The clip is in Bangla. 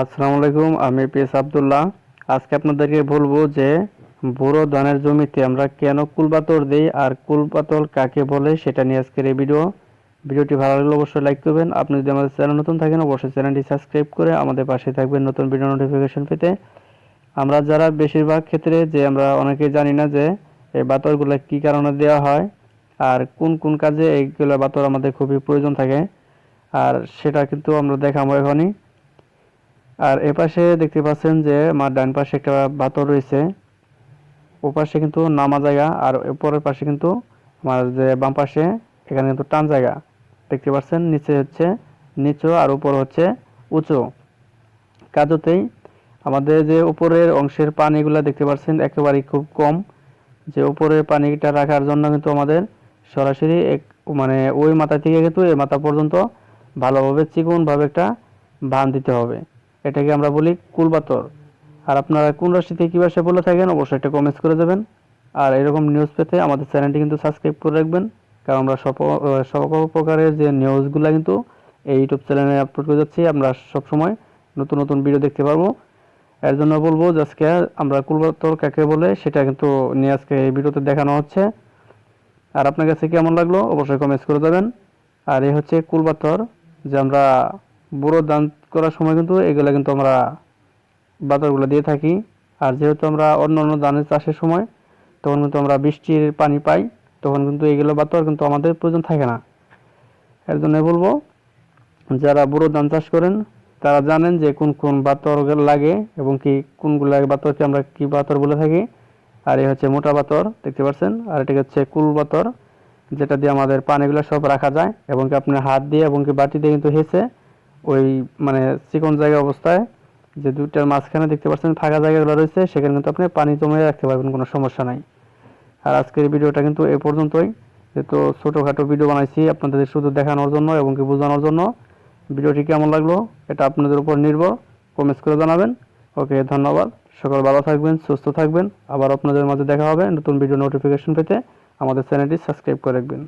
আসসালামু আলাইকুম, আমি পিএস আবদুল্লাহ। আজকে আপনাদেরকে বলব যে, বোরো ধানের জমিতে আমরা কেন কুলপাতর দিই আর কুলপাতর কাকে বলে সেটা নিয়ে আজকের এই ভিডিও। ভিডিওটি ভালো লাগলে অবশ্যই লাইক করবেন। আপনি যদি আমাদের চ্যানেল নতুন থাকেন, অবশ্যই চ্যানেলটি সাবস্ক্রাইব করে আমাদের পাশে থাকবেন নতুন ভিডিও নোটিফিকেশন পেতে। আমরা যারা বেশিরভাগ ক্ষেত্রে যে আমরা অনেকেই জানি না যে, এই বাতরগুলো কি কারণে দেওয়া হয় আর কোন কোন কাজে এইগুলো বাতর আমাদের খুবই প্রয়োজন থাকে। আর সেটা কিন্তু আমরা দেখাবো এখনই। আর এ পাশে দেখতে পাচ্ছেন যে আমার ডান পাশে একটা বাতর রয়েছে। ও পাশে কিন্তু নামা জায়গা আর উপরের পাশে কিন্তু আমার যে বাম পাশে, এখানে কিন্তু টান জায়গা। দেখতে পাচ্ছেন, নিচে হচ্ছে নিচু আর উপর হচ্ছে উঁচু। কাজতেই আমাদের যে উপরের অংশের পানিগুলো দেখতে পাচ্ছেন একেবারেই খুব কম। যে উপরের পানিটা রাখার জন্য কিন্তু আমাদের সরাসরি এক মানে ওই মাথা থেকে কিন্তু এই মাথা পর্যন্ত ভালোভাবে চিকনভাবে একটা বান দিতে হবে। এটাকে আমরা বলি কুলবাতর। আর আপনারা কোন রাশিতে কী ভাষায় বলে থাকেন, অবশ্যই একটা কমেন্টস করে দেবেন। আর এরকম নিউজ পেতে আমাদের চ্যানেলটি কিন্তু সাবস্ক্রাইব করে রাখবেন। কারণ আমরা সব সকল প্রকারের যে নিউজগুলো কিন্তু এই ইউটিউব চ্যানেলে আপলোড করে যাচ্ছি। আমরা সবসময় নতুন নতুন ভিডিও দেখতে পারব। এর জন্য বলব যে আজকে আমরা কুলবাতর কাকে বলে সেটা কিন্তু নিয়ে আজকে এই ভিডিওতে দেখানো হচ্ছে। আর আপনার কাছে কেমন লাগল, অবশ্যই কমেন্টস করে দেবেন। আর এই হচ্ছে কুলবাতর, যে আমরা বুড়ো দান করার সময় কিন্তু এগুলো কিন্তু আমরা বাতরগুলো দিয়ে থাকি। আর যেহেতু আমরা অন্য অন্য ধানের চাষের সময় তখন কিন্তু আমরা বৃষ্টির পানি পাই, তখন কিন্তু এগুলো বাতর কিন্তু আমাদের প্রয়োজন থাকে না। এর জন্য বলব, যারা বুড়ো ধান চাষ করেন, তারা জানেন যে কোন কোন বাতর লাগে এবং কি কোনগুলো বাতরকে আমরা কি বাতর বলে থাকি। আর এই হচ্ছে মোটা বাতর, দেখতে পাচ্ছেন আর এটি হচ্ছে কুল বাতর, যেটা দিয়ে আমাদের পানিগুলো সব রাখা যায় এবং কি আপনি হাত দিয়ে এবং কি বাটি দিয়ে কিন্তু হেসে ওই মানে চিকন জায়গা অবস্থায় যে দুইটার মাঝখানে দেখতে পাচ্ছেন ফাঁকা জায়গাগুলো রয়েছে, সেখানে কিন্তু আপনি পানি জমে রাখতে পারবেন, কোনো সমস্যা নাই। আর আজকের ভিডিওটা কিন্তু এ পর্যন্তই। যেহেতু ছোটোখাটো ভিডিও বানাইছি আপনাদের শুধু দেখানোর জন্য এবং কি বোঝানোর জন্য, ভিডিওটি কেমন লাগল এটা আপনাদের উপর নির্ভর। কমেন্টস করে জানাবেন। ওকে, ধন্যবাদ। সকল ভালো থাকবেন, সুস্থ থাকবেন। আবার আপনাদের মাঝে দেখা হবে নতুন ভিডিও নোটিফিকেশন পেতে। আমাদের চ্যানেলটি সাবস্ক্রাইব করে রাখবেন।